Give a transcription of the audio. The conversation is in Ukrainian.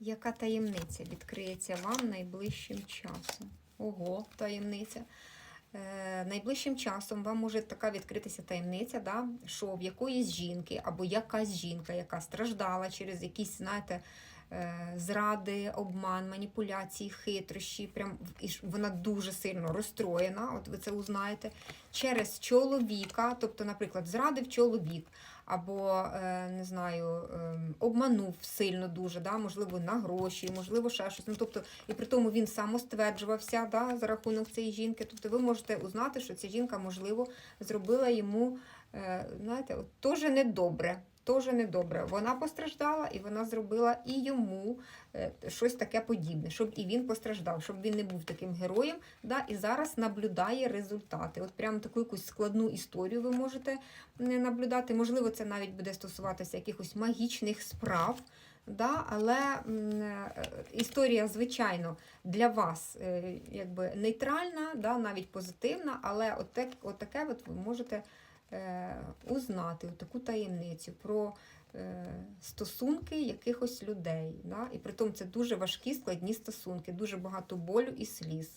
Яка таємниця відкриється вам найближчим часом? Ого, таємниця. Е, найближчим часом вам може така відкритися таємниця, да, що в якоїсь жінки або якась жінка, яка страждала через якісь, знаєте, зради, обман, маніпуляції, хитрощі. Прям і вона дуже сильно розстроєна, от ви це узнаєте, через чоловіка, тобто, наприклад, зрадив чоловік, або е, не знаю, ем, обманув сильно дуже, да, можливо, на гроші, можливо, ще щось. Ну, тобто, і при тому він самостверджувався да, за рахунок цієї жінки. Тобто ви можете узнати, що ця жінка, можливо, зробила йому, е, знаєте, теж недобре. Теж недобре. Вона постраждала, і вона зробила і йому е, щось таке подібне, щоб і він постраждав, щоб він не був таким героєм. Да, і зараз наблюдає результати. От прям таку якусь складну історію ви можете наблюдати. Можливо, це навіть буде стосуватися якихось магічних справ. Да, але е, історія, звичайно, для вас е, якби нейтральна, да, навіть позитивна, але от, от таке от ви можете узнати от таку таємницю про е, стосунки якихось людей. Да? І при тому це дуже важкі складні стосунки, дуже багато болю і сліз.